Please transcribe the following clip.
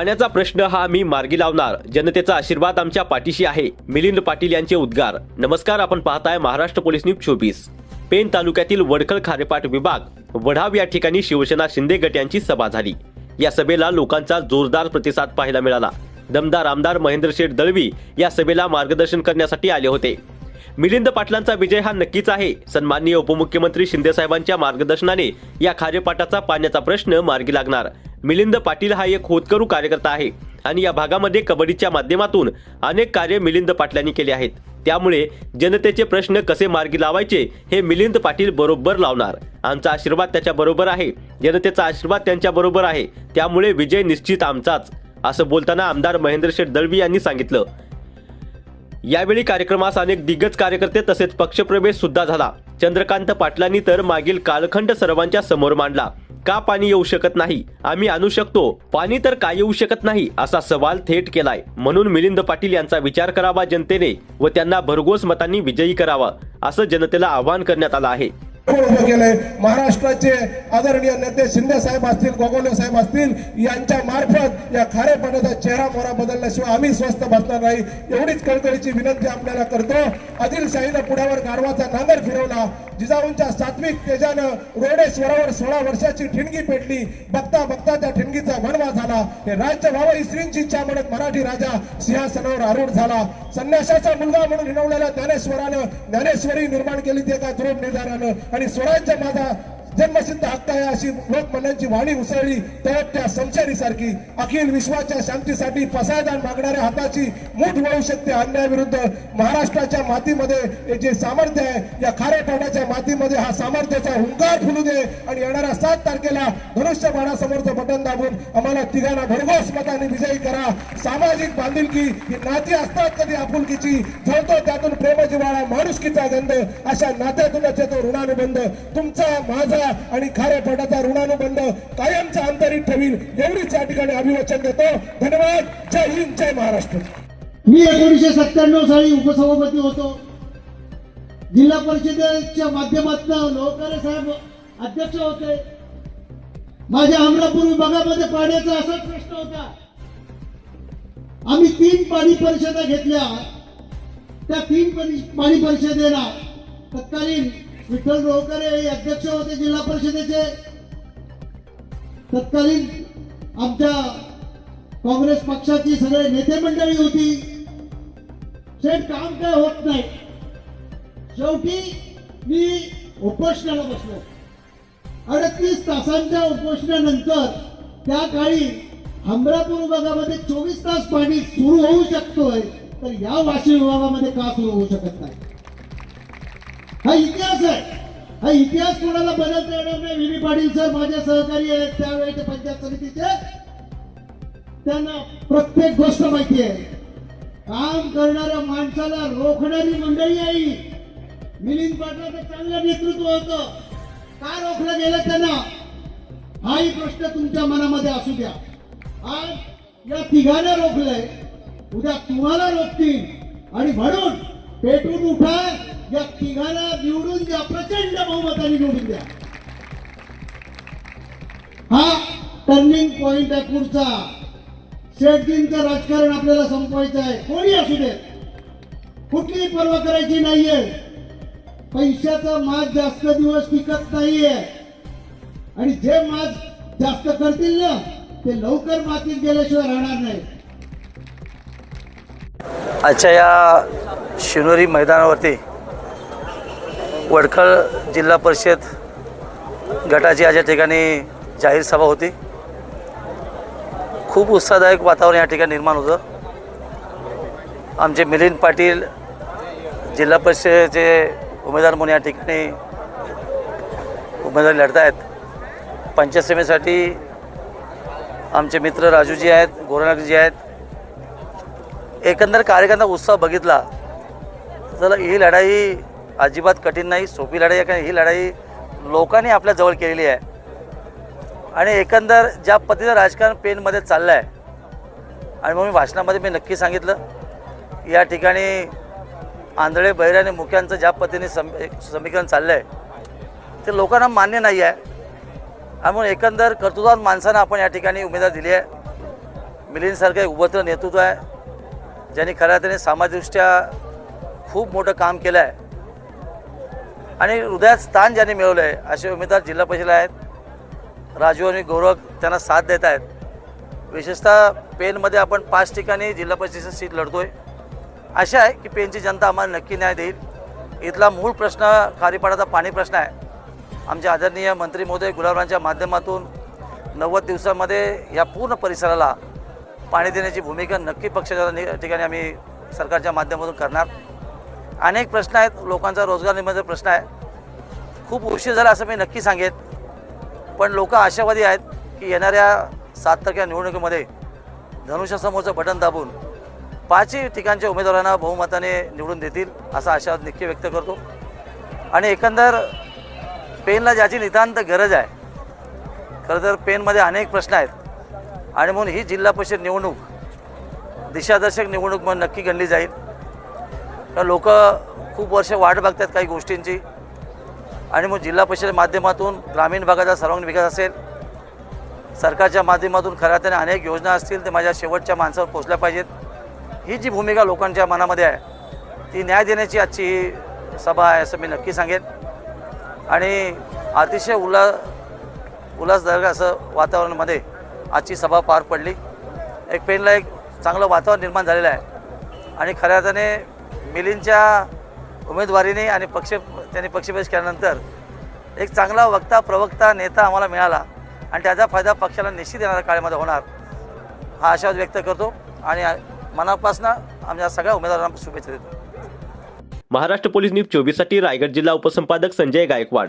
पाण्याचा प्रश्न हा आम्ही मार्गी लावणार. जनतेचा आशीर्वाद आमच्या पाठीशी आहे. मिलिंद पाटील यांचे उद्गार. नमस्कार आपण पाहताय महाराष्ट्र पोलीस न्यूज चोवीस. पेन तालुक्यातील वडखळ खारेपाट विभाग वढाव या ठिकाणी शिवसेना शिंदे गट यांची सभा झाली. या सभेला लोकांचा जोरदार प्रतिसाद पाहायला मिळाला. दमदार आमदार महेंद्र शेठ दळवी या सभेला मार्गदर्शन करण्यासाठी आले होते. मिलिंद पाटलांचा विजय हा नक्कीच आहे. सन्माननीय उपमुख्यमंत्री शिंदे साहेबांच्या मार्गदर्शनाने या खारेपाटाचा पाण्याचा प्रश्न मार्गी लागणार. मिलिंद पाटील हा एक होतकरू कार्यकर्ता आहे आणि या भागामध्ये कबड्डीच्या माध्यमातून अनेक कार्य मिलिंद पाटलांनी केले आहेत. त्यामुळे जनतेचे प्रश्न कसे मार्गी लावायचे हे मिलिंद पाटील बरोबर लावणार. आमचा आशीर्वाद त्याच्या बरोबर आहे. जनतेचा आशीर्वाद त्यांच्या बरोबर आहे. त्यामुळे विजय निश्चित आमचाच असं बोलताना आमदार महेंद्र शेठ दळवी यांनी सांगितलं. यावेळी कार्यक्रमास अनेक दिग्गज कार्यकर्ते तसेच पक्षप्रवेश सुद्धा झाला. चंद्रकांत पाटलांनी तर मागील कालखंड सर्वांच्या समोर मांडला. का पाणी येऊ शकत नाही? आम्ही आणू शकतो. पाणी तर का येऊ शकत नाही? असा सवाल थेट केलाय. म्हणून मिलिंद पाटील यांचा विचार करावा जनतेने व त्यांना भरघोस मतांनी विजयी करावा असं जनतेला आवाहन करण्यात आलं आहे. उभं केलंय. महाराष्ट्राचे आदरणीय नेते शिंदे साहेब असतील गोगोले साहेब असतील यांच्या मार्फत या खारेपणाचा चेहरा मोहरा बदलल्याशिवाय आम्ही स्वस्थ बसणार नाही. एवढीच कळकळीची विनंती आपल्याला करतो. आदिलशाहीनं पुढ्यावर गाढवाचा नांगर फिरवला. जिजाऊंच्या सात्विक तेजानं रोडेश्वरावर सोळा वर्षाची ठिणगी पेटली. बघता बघता त्या ठिणगी झाला हे राज्य व्हावं ही इच्छा म्हणत मराठी राजा सिंहासनावर आरूढ झाला. संन्यासाचा मुलगा म्हणून हिणवलेल्या ज्ञानेश्वरानं ज्ञानेश्वरी निर्माण केली ते एका द्रोण निर्धारानं. आणि स्वराज्य माझा जन्मसिद्ध हक्क आहे अशी लोकमनांची वाणी उसळली तर त्या संचारी सारखी अखिल विश्वाच्या शांतीसाठी फसायदान मागणाऱ्या हाताची मूठ वळू शकते अन्यायाविरुद्ध महाराष्ट्राच्या मातीमध्ये जे सामर्थ्य आहे या खारेपाटाच्या मातीमध्ये हा सामर्थ्याचा हुंकार फुलू दे आणि येणाऱ्या सात तारखेला धनुष्य बाणासमोरचं बटन दाबून आम्हाला तिघांना भरघोस मताने विजयी करा. सामाजिक बांधिलकी ही नाती असतात कधी आपुलकीची जळतो त्यातून प्रेमजिवाळा माणुसकीचा गंध. अशा नात्यातूनच येतो ऋणानुबंध. तुमचा माझा आणि खाऱ्या पोटाचा ऋणानुबंध कायमचा अंतरित ठेवील एवढीच या ठिकाणी अभिवचन देतो. धन्यवाद. जय हिंद जय महाराष्ट्र. मी एकोणीसशे सत्त्याण्णव साली उपसभापती होतो. जिल्हा परिषदेच्या माध्यमातून लोकारे साहेब अध्यक्ष होते. माझ्या अमरापूर विभागामध्ये पाण्याचा असाच प्रश्न होता. आम्ही तीन पाणी परिषदा घेतल्या. त्या तीन पाणी परिषदेला तत्कालीन विठ्ठल रोहकरे हे अध्यक्ष होते जिल्हा परिषदेचे. तत्कालीन आमच्या काँग्रेस पक्षाची सगळे नेते मंडळी होती. शेठ काम काय होत नाही? शेवटी मी उपोषणाला बसलो. अडतीस तासांच्या उपोषणानंतर त्या काळी हमरापूर विभागामध्ये चोवीस तास पाणी सुरू होऊ शकतोय तर या वाशी विभागामध्ये का सुरू होऊ शकत नाही? हा इतिहास आहे. हा इतिहास कोणाला बदलता येणार नाही? विनी पाटील सर माझे सहकारी आहेत. त्यावेळेचे पंचायत समितीचे त्यांना प्रत्येक गोष्ट माहिती आहे. काम करणाऱ्या माणसाला रोखणारी मंडळी आहे. मिलिंद पाटलाचं चांगलं नेतृत्व होतं. का रोखलं गेलं त्यांना? हाही प्रश्न तुमच्या मनामध्ये असू द्या. आज या तिघांना रोखलंय. उद्या तुम्हाला रोखतील. आणि म्हणून पेटून उठा. या तिघाला निवडून द्या प्रचंड बहुमताने निवडून द्या. हा टर्निंग पॉइंट आहे पुढचा. शेटजींचं राजकारण आपल्याला संपवायचं आहे. कोणी असू दे. कुठलीही पर्वा करायची नाहीये. पैशाचा माज जास्त दिवस टिकत नाहीये. आणि जे माज जास्त करतील ना ते लवकर मातीत गेल्याशिवाय राहणार नाही. आजच्या या शिनोरी मैदानावरती वडखळ जिल्हा परिषद गटाची आज या ठिकाणी जाहीर सभा होती. खूप उत्साहदायक वातावरण या ठिकाणी निर्माण होतं. आमचे मिलिंद पाटील जिल्हा परिषदेचे उमेदवार म्हणून या ठिकाणी उमेदवारी लढत आहेत पंचायत आमचे मित्र राजूजी आहेत गोरनाथजी आहेत. एकंदर कार्यकर्ता उत्साह बघितला तर ही लढाई अजिबात कठीण नाही सोपी लढाई आहे कारण ही लढाई लोकांनी आपल्या जवळ केलेली आहे. आणि एकंदर ज्या पद्धतीनं राजकारण पेनमध्ये चाललं आहे आणि मग मी भाषणामध्ये मी नक्की सांगितलं या ठिकाणी आंधळे बहिरे आणि मुख्यांचं ज्या पद्धतीने सम समीकरण चाललं आहे ते लोकांना मान्य नाही आहे. आणि म्हणून एकंदर कर्तृत्वात माणसांना आपण या ठिकाणी उमेदवार दिली आहे. मिलिंदसारखं एक उभत्र नेतृत्व आहे ज्यांनी खऱ्या अर्थाने सामाजिकदृष्ट्या खूप मोठं काम केलं आहे आणि हृदयात स्थान ज्यांनी मिळवलं आहे असे उमेदवार जिल्हा परिषदेला आहेत. राजू आणि गौरव त्यांना साथ देत आहेत. विशेषतः पेनमध्ये आपण पाच ठिकाणी जिल्हा परिषदेची सीट लढतो आहे आशा आहे की पेनची जनता आम्हाला नक्की न्याय देईल. इथला मूळ प्रश्न खारीपाडाचा पाणी प्रश्न आहे. आमचे आदरणीय मंत्री महोदय गुलाबरावांच्या माध्यमातून नव्वद दिवसामध्ये या पूर्ण परिसराला पाणी देण्याची भूमिका नक्की पक्षाच्या नि- ठिकाणी आम्ही सरकारच्या माध्यमातून करणार. अनेक प्रश्न आहेत. लोकांचा रोजगार निर्माणचा प्रश्न आहे. खूप उशीर झाला असं मी नक्की सांगेन. पण लोक आशावादी आहेत की येणाऱ्या सात तारखेच्या निवडणुकीमध्ये धनुष्यासमोरचं बटन दाबून पाचही ठिकाणच्या उमेदवारांना बहुमताने निवडून देतील असा आशावाद नक्की व्यक्त करतो. आणि एकंदर पेनला ज्याची नितांत गरज आहे खरं तर पेनमध्ये अनेक प्रश्न आहेत. आणि म्हणून ही जिल्हा परिषद निवडणूक दिशादर्शक निवडणूक म्हणून नक्की गणली जाईल. कारण लोक खूप वर्ष वाट बघतात काही गोष्टींची. आणि मग जिल्हा परिषद माध्यमातून ग्रामीण भागाचा सर्वांगीण विकास असेल सरकारच्या माध्यमातून खऱ्या त्याने अनेक योजना असतील ते माझ्या शेवटच्या माणसावर पोचल्या पाहिजेत. ही जी भूमिका लोकांच्या मनामध्ये आहे ती न्याय देण्याची आजची ही सभा आहे असं मी नक्की सांगेन. आणि अतिशय उल्हा उल्हासदायक असं वातावरणामध्ये आजची सभा पार पडली. एक पेनला एक चांगलं वातावरण निर्माण झालेलं आहे. आणि खऱ्या अर्थाने मिलिंदच्या उमेदवारीने आणि पक्ष त्यांनी पक्षप्रवेश केल्यानंतर एक चांगला वक्ता प्रवक्ता नेता आम्हाला मिळाला आणि त्याचा फायदा पक्षाला निश्चित येणाऱ्या काळामध्ये होणार हा आशावाद व्यक्त करतो आणि मनापासून आमच्या सगळ्या उमेदवारांना शुभेच्छा देतो. महाराष्ट्र पोलीस न्यूज चोवीससाठी रायगड जिल्हा उपसंपादक संजय गायकवाड.